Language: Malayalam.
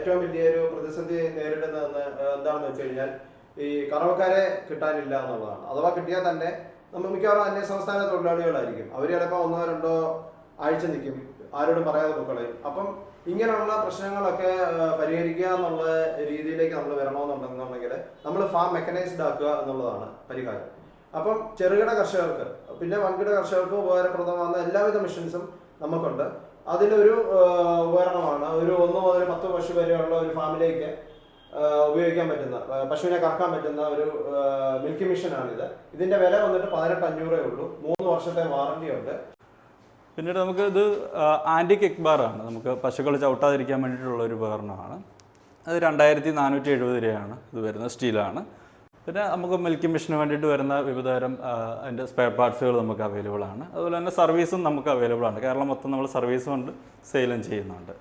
ഏറ്റവും വലിയൊരു പ്രതിസന്ധി നേരിടുന്നതെന്ന് എന്താണെന്ന് വെച്ച് കഴിഞ്ഞാൽ ഈ കറവക്കാരെ കിട്ടാനില്ല എന്നുള്ളതാണ്. അഥവാ കിട്ടിയാൽ തന്നെ നമ്മൾ മിക്കവാറും അന്യ സംസ്ഥാന തൊഴിലാളികളായിരിക്കും. അവർ ചിലപ്പോൾ ഒന്നോ രണ്ടോ ആഴ്ച നിൽക്കും. ആരോടും പറയാതെ പൊക്കളയും. അപ്പം ഇങ്ങനെയുള്ള പ്രശ്നങ്ങളൊക്കെ പരിഹരിക്കുക എന്നുള്ള രീതിയിലേക്ക് നമ്മൾ വരണമെന്നുണ്ടെന്നുണ്ടെങ്കിൽ നമ്മൾ ഫാം മെക്കനൈസ്ഡ് ആക്കുക എന്നുള്ളതാണ് പരിഹാരം. അപ്പം ചെറുകിട കർഷകർക്ക് പിന്നെ വൻകിട കർഷകർക്ക് ഉപകാരപ്രദമാകുന്ന എല്ലാവിധ മെഷീൻസും നമുക്കുണ്ട്. അതിലൊരു ഉപകരണമാണ്. ഒരു ഒന്ന് മുതൽ പത്ത് പശു വരെയുള്ള ഒരു ഫാമിലേക്ക് ഉപയോഗിക്കാൻ പറ്റുന്ന പശുവിനെ കറക്കാൻ പറ്റുന്ന ഒരു മിൽക്കി മെഷീനാണിത്. ഇതിന്റെ വില വന്നിട്ട് പതിനെട്ട് അഞ്ഞൂറേ ഉള്ളൂ. മൂന്ന് വർഷത്തെ വാറണ്ടി ഉണ്ട്. പിന്നീട് നമുക്ക് ഇത് ആന്റി കിക്ക് ബാറാണ് നമുക്ക് പശുക്കൾ ചവിട്ടാതിരിക്കാൻ വേണ്ടിയിട്ടുള്ള ഒരു ഉപകരണമാണ്. അത് രണ്ടായിരത്തി നാനൂറ്റി എഴുപത് രൂപയാണ്. ഇത് വരുന്ന സ്റ്റീലാണ്. പിന്നെ നമുക്ക് മിൽക്കി മെഷീന് വേണ്ടിയിട്ട് വരുന്ന വിവിധതരം അതിന്റെ സ്പെയർ പാർട്സുകൾ നമുക്ക് അവൈലബിൾ ആണ്. അതുപോലെ തന്നെ സർവീസും നമുക്ക് അവൈലബിൾ ആണ്. കേരളം മൊത്തം നമ്മൾ സർവീസ് ഉണ്ട് സെയിലും ചെയ്യുന്നുണ്ട്.